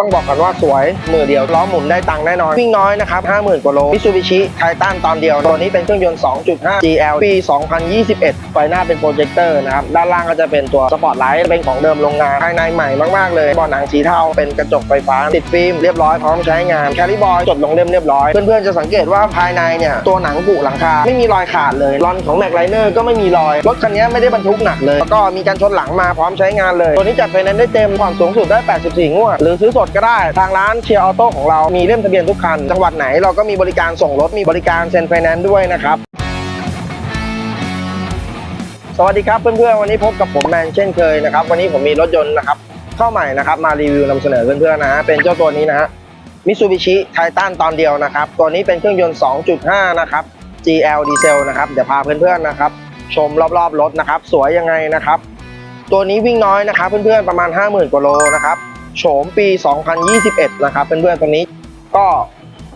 ต้องบอกกันว่าสวยมือเดียวล้อหมุนได้ตังค์แน่นอน วิ่งน้อยนะครับ 50,000 กว่าโลมิ t ูบิชิไททันตอนเดียว ตัวนี้เป็นเครื่องยนต์ 2.5 GL ปี 2021 ไฟหน้าเป็นโปรเจคเตอร์นะครับ ด้านล่างก็จะเป็นตัวสปอร์ตไลท์เป็นของเดิมโรงงาน ภายในใหม่มาก ๆ เลยเบาะหนังสีเทาเป็นกระจกไฟฟ้า ติดฟิล์มเรียบร้อยพร้อมใช้งานแคลิบอยจดลงเล่มเรียบร้อย เพื่อน ๆ จะสังเกตว่าภายในเนี่ยตัวหนังกุหลังคาไม่มีรอยขาดเลยรอนของแม็กไลเนอร์ก็ไม่มีรอยรถคันนี้ไม่ได้บรรทุกหนักเลยแล้วก็มีการชนหลังมาพร้อมใช้งานเลย ตัวนี้จัดไฟแนนซ์ได้เต็มผ่อนสูงสุดได้ 84 งวดหรือซื้อสดก็ได้ทางร้านเชียร์ออโต้ของเรามีเล่มทะเบียนทุกคัน จังหวัดไหนเราก็มีบริการส่งรถมีบริการเซ็นไฟแนนซ์ด้วยนะครับสวัสดีครับเพื่อนๆวันนี้พบกับผมแมนเช่นเคยนะครับวันนี้ผมมีรถยนต์นะครับเข้าใหม่นะครับมารีวิวนำเสนอเพื่อนๆนะฮะเป็นเจ้าตัวนี้นะฮะมิตซูบิชิไททันตอนเดียวนะครับตัวนี้เป็นเครื่องยนต์ 2.5 นะครับ GL ดีเซลนะครับเดี๋ยวพาเพื่อนๆนะครับชมรอบๆรถนะครับสวยยังไงนะครับ ตัวนี้วิ่งน้อยนะครับเพื่อนๆประมาณ 50,000กว่าโลนะครับ โฉมปี 2021 นะครับเพื่อนๆตัวนี้ก็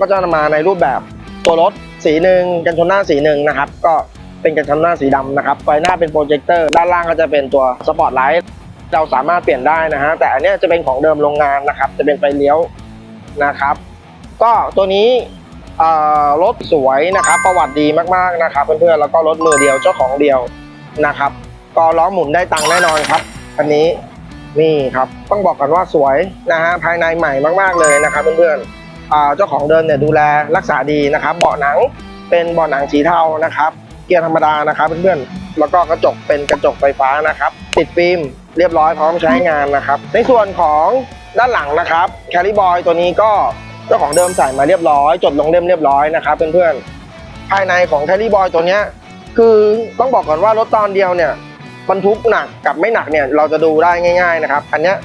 ก็จะมาในรูปแบบตัวรถสีหนึ่งกันชนหน้าสีหนึ่งนะครับ ก็เป็นกันชนหน้าสีดำนะครับไฟหน้าเป็นโปรเจคเตอร์ด้านล่างก็จะเป็นตัวสปอตไลท์เราสามารถเปลี่ยนได้นะฮะแต่อันนี้จะเป็นของเดิมโรงงานนะครับ จะเป็นไฟเลี้ยวนะครับ ก็ตัวนี้เอ่อรถสวยนะครับ ประวัติดีมากๆนะครับ เพื่อนๆแล้วก็รถมือเดียวเจ้าของเดียวนะครับ ก็ล้อหมุนได้ตังค์แน่นอนครับ อันนี้ นี่ครับ ต้องบอกกันว่าสวยนะฮะภายในใหม่มากๆเลยนะครับเพื่อนๆเจ้าของเดิมเนี่ยดูแลรักษาดีนะครับ เบาะหนังเป็นเบาะหนังสีเทานะครับ เกียร์ธรรมดานะครับเพื่อนๆแล้วก็กระจกเป็นกระจกไฟฟ้านะครับ ติดฟิล์มเรียบร้อยพร้อมใช้งานนะครับ ในส่วนของด้านหลังนะครับแคลิบอยตัวนี้ก็เจ้าของเดิมใส่มาเรียบร้อย จดลงเล่มเรียบร้อยนะครับเพื่อนๆภายในของแคลิบอยตัวนี้คือต้องบอกก่อนว่ารถตอนเดียวเนี่ย บรรทุกหนักกับไม่หนักเนี่ยเราจะดูได้ง่าย ๆนะครับ อันเนี้ย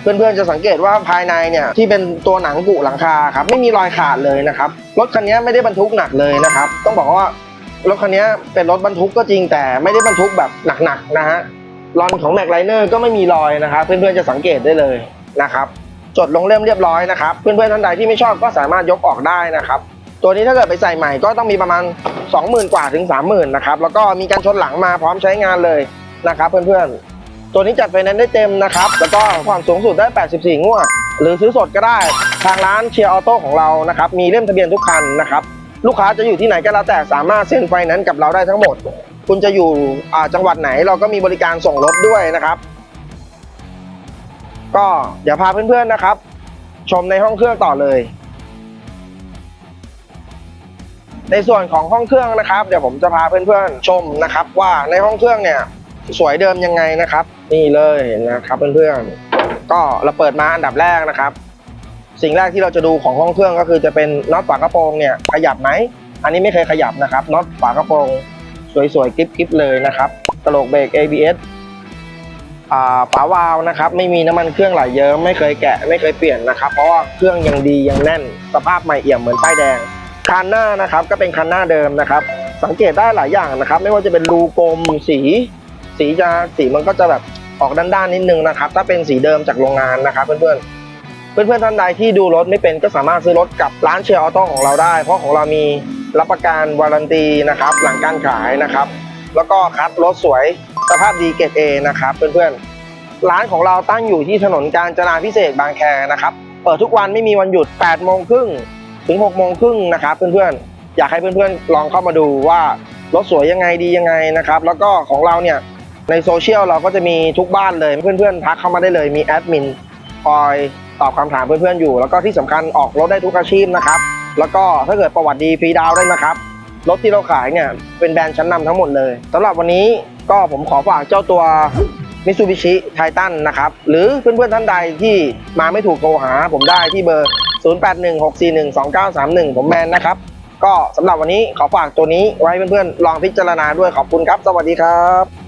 เพื่อนๆจะสังเกตว่าภายในเนี่ยที่เป็นตัวหนังกุหลังคาครับไม่มีรอยขาดเลยนะครับรถคันนี้ไม่ได้บรรทุกหนักเลยนะครับ ต้องบอกว่ารถคันนี้เป็นรถบรรทุกก็จริงแต่ไม่ได้บรรทุกแบบหนักๆนะฮะรอนของแม็กไลเนอร์ก็ไม่มีรอยนะครับ เพื่อนๆจะสังเกตได้เลยนะครับจดลงเล่มเรียบร้อยนะครับ เพื่อนๆท่านใดที่ไม่ชอบก็สามารถยกออกได้นะครับ ตัวนี้ถ้าเกิดไปใส่ใหม่ก็ต้องมีประมาณ 20,000 กว่าถึง 30,000 นะครับ แล้วก็มีการชนหลังมาพร้อมใช้งานเลย นะครับเพื่อนๆ ตัวนี้จัดไฟแนนซ์ได้เต็มนะครับ แล้วก็ผ่อนสูงสุดได้ 84 งวด หรือซื้อสดก็ได้ ทางร้านเชียร์ออโต้ของเรานะครับ มีเล่มทะเบียนทุกคันนะครับ ลูกค้าจะอยู่ที่ไหนก็แล้วแต่สามารถเซ็นไฟแนนซ์กับเราได้ทั้งหมด คุณจะอยู่จังหวัดไหนเราก็มีบริการส่งรถด้วยนะครับ ก็เดี๋ยวพาเพื่อนๆนะครับ ชมในห้องเครื่องต่อเลยในส่วนของห้องเครื่องนะครับ เดี๋ยวผมจะพาเพื่อนๆชมนะครับ ว่าในห้องเครื่องเนี่ย สวยเดิมยังไงนะครับ นี่เลยนะครับเพื่อนๆก็เราเปิดมาอันดับแรกนะครับ สิ่งแรกที่เราจะดูของห้องเครื่องก็คือจะเป็นน็อตฝากระโปรงเนี่ยขยับไหมอันนี้ไม่เคยขยับนะครับน็อตฝากระโปรงสวยๆกริบๆเลยนะครับตลกเบรก ABS อ่าฝาวาล์วนะครับ ไม่มีน้ำมันเครื่องไหลเยิ้มไม่เคยแกะไม่เคยเปลี่ยนนะครับ เพราะว่าเครื่องยังดียังแน่น สภาพใหม่เอี่ยมเหมือนป้ายแดงคันหน้านะครับก็เป็นคันหน้าเดิมนะครับ สังเกตได้หลายอย่างนะครับ ไม่ว่าจะเป็นรูกลมสี สีจะสีมันก็จะแบบออกด้านๆนิดนึงนะครับ ถ้าเป็นสีเดิมจากโรงงานนะครับ เพื่อนๆ เพื่อนๆท่านใดที่ดูรถไม่เป็นก็สามารถซื้อรถกับร้านเชียร์ออโต้ของเราได้ เพราะของเรามีรับประกันวารันตีนะครับ หลังการขายนะครับ แล้วก็คัดรถสวยสภาพดีเกรดเอนะครับ เพื่อนๆ ร้านของเราตั้งอยู่ที่ถนนกาญจนาพิเศษบางแคนะครับ เปิดทุกวันไม่มีวันหยุด8โมงครึ่งถึง6โมงครึ่งนะครับ เพื่อนๆ อยากให้เพื่อนๆ ลองเข้ามาดูว่ารถสวยยังไงดียังไงนะครับ แล้วก็ของเราเนี่ย ในโซเชียลเราก็จะมีทุกบ้านเลยเพื่อนๆทักเข้ามาได้เลยมีแอดมินคอยตอบคำถามเพื่อนๆอยู่ แล้วก็ที่สำคัญออกรถได้ทุกอาชีพนะครับ แล้วก็ถ้าเกิดประวัติดีฟรีดาวได้นะครับรถที่เราขายเนี่ยเป็นแบรนด์ชั้นนำทั้งหมดเลยสำหรับวันนี้ก็ผมขอฝากเจ้าตัว Mitsubishi Titan นะครับ หรือเพื่อนๆท่านใดที่มาไม่ถูกโทรหาผมได้ที่เบอร์ 0816412931 ผมแมนนะครับ ก็สำหรับวันนี้ขอฝากตัวนี้ไว้เพื่อนๆ ลองพิจารณาด้วยขอบคุณครับ สวัสดีครับ